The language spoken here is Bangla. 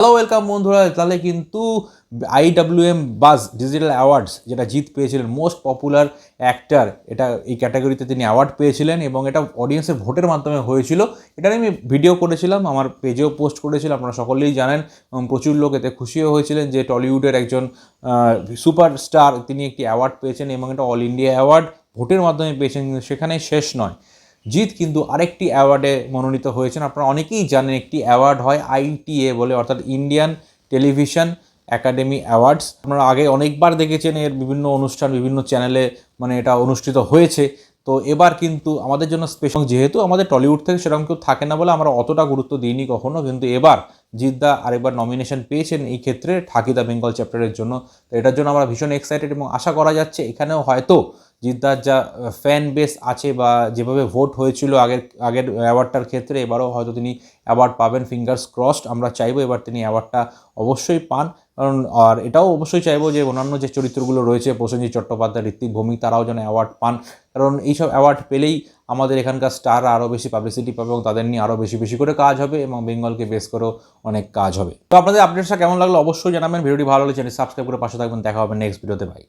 হ্যালো ওয়েলকাম বন্ধুরা। তাহলে কিন্তু আইডাব্লিউএম বাজ ডিজিটাল অ্যাওয়ার্ডস যেটা জিত পেয়েছিলেন মোস্ট পপুলার অ্যাক্টার এটা এই ক্যাটাগরিতে তিনি অ্যাওয়ার্ড পেয়েছিলেন এবং এটা অডিয়েন্সের ভোটের মাধ্যমে হয়েছিল। এটা আমি ভিডিও করেছিলাম, আমার পেজেও পোস্ট করেছিলাম আপনারা সকলেই জানেন। প্রচুর লোক এতে খুশিও হয়েছিলেন যে টলিউডের একজন সুপারস্টার তিনি একটি অ্যাওয়ার্ড পেয়েছেন এবং এটা অল ইন্ডিয়া অ্যাওয়ার্ড ভোটের মাধ্যমে পেয়েছেন সেখানে শেষ নয়। জিৎ কিন্তু আরেকটি অ্যাওয়ার্ডে মনোনীত হয়েছেন। আপনারা অনেকেই জানেন একটি অ্যাওয়ার্ড হয় আইটিএ বলে, অর্থাৎ ইন্ডিয়ান টেলিভিশন একাডেমি অ্যাওয়ার্ডস। আপনারা আগে অনেকবার দেখেছেন এর বিভিন্ন অনুষ্ঠান, বিভিন্ন চ্যানেলে মানে এটা অনুষ্ঠিত হয়েছে। তো এবার কিন্তু আমাদের জন্য স্পেশাল যেহেতু আমাদের টলিউড থেকে সেরকম কেউ থাকে না বলে আমরা অতটা গুরুত্ব দিইনি কখনো, কিন্তু এবার জিদ্দা আরেকবার নমিনেশন পেয়েছেন এই ক্ষেত্রে ঠাকিদা বেঙ্গল চ্যাপ্টারের জন্য। তো এটার জন্য আমরা ভীষণ এক্সাইটেড এবং আশা করা যাচ্ছে এখানেও হয়তো জিদ্দার যা ফ্যান বেস আছে বা যেভাবে ভোট হয়েছিল আগের আগের অ্যাওয়ার্ডটার ক্ষেত্রে, এবারও হয়তো তিনি অ্যাওয়ার্ড পাবেন ফিঙ্গার্স ক্রসড আমরা চাইব এবার তিনি অ্যাওয়ার্ডটা অবশ্যই পান। কারণ, আর এটাও অবশ্যই চাইব যে, অন্যান্য যে চরিত্রগুলো রয়েছে, প্রসেনজিৎ চট্টোপাধ্যায়, ঋত্বিক ভৌমিক তারাও যেন অ্যাওয়ার্ড পান। কারণ এইসব অ্যাওয়ার্ড পেলেই আমাদের এখানকার স্টার আরও বেশি পাবলিসিটি পাবে এবং তাদের নিয়ে আরও বেশি বেশি করে কাজ হবে এবং বেঙ্গলকে বেস করেও অনেক কাজ হবে। তো আপনাদের আপডেটসটা কেমন লাগল অবশ্যই জানাবেন। ভিডিওটি ভালো লাগলে চ্যানেল সাবস্ক্রাইব করে পাশে থাকবেন। দেখা হবে নেক্সট ভিডিওতে ভাই